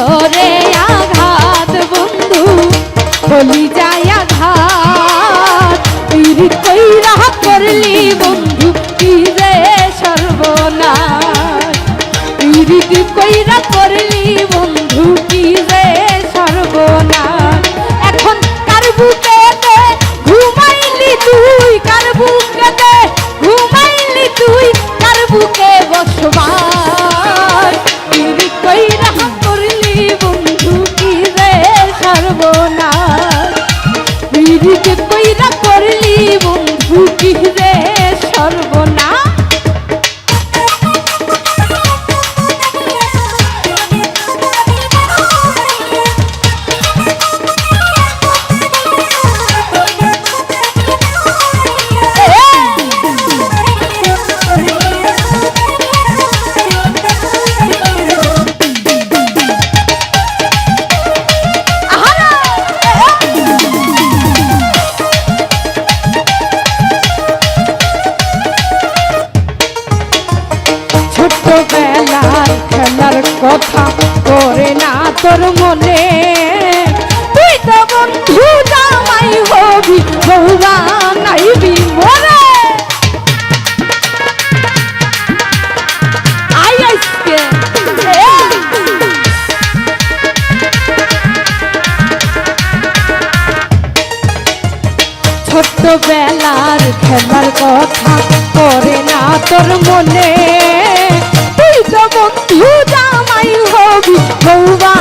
অন্তরে আঘাত বন্ধু, বলি যায় আঘাত। তুই রাহাত করলি বন্ধু বন্ধু, কি রে এখন কার বুকেতে ঘুমাইলি তুই, কার বুকেতে ঘুমাইলি তুই, কার বন্ধু ছোট্টবেলার খেলার কথা করে না তোর মনে? তুই তো বন্ধু জামাই হবি বৌবা নাইবি মরে। আই আজকে এ খেলার কথা করে না তোর মনে? বন্ধু জামাই হবি বৌবা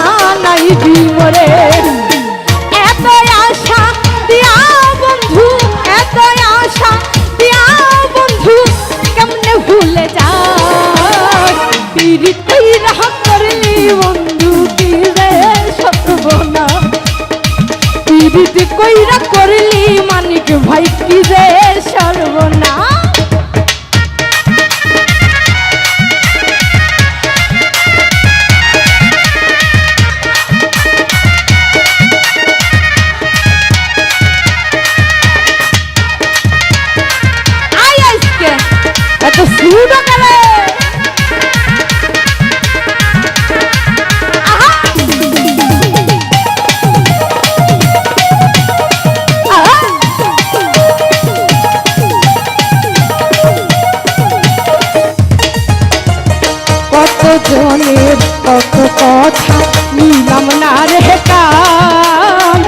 জনের কত কথা নিলাম না রে কান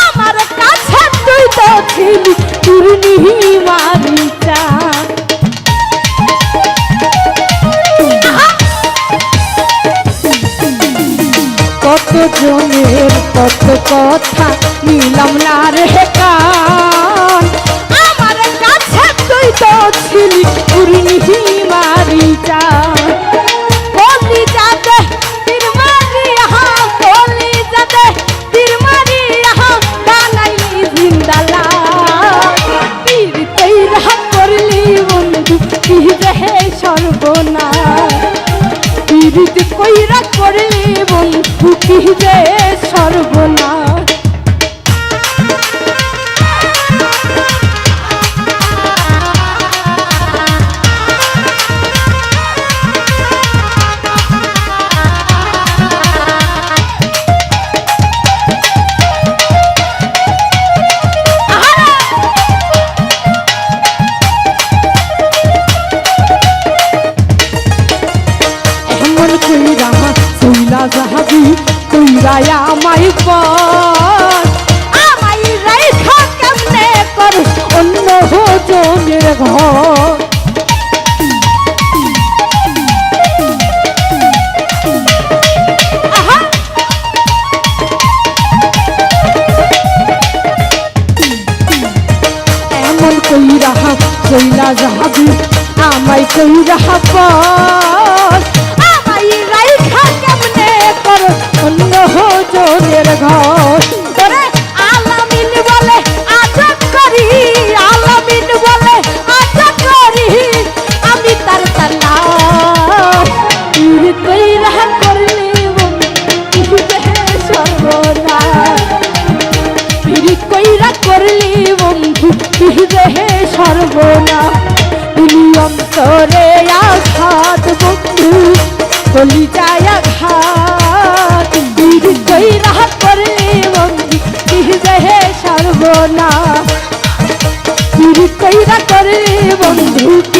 আমার কাছে তুই তো ছিলি তুরনি মারিচা কত জনের কত কথা নিলাম না রে কান পীড়িত কইরা করে বন্ধু কি যে সর্বনা কইরা আমাই পর আমাই রাইখা কেমনে কর অন্য জনের ঘর? এমন কইরা কইলা যাহাবি আমাই কইরা পর জনের ঘর। আলামিন বলে আজব করি, আলামিন বলে আজব করি, আমি তার লাশ তুই কইরা করলি পিড়ি কইরা করলি বন্ধু হে সর্বনা তুমি অন্তরে আঘাত বন্ধু কলি যায় আঘাত। হে সর্বনা কইরা করে বন্ধু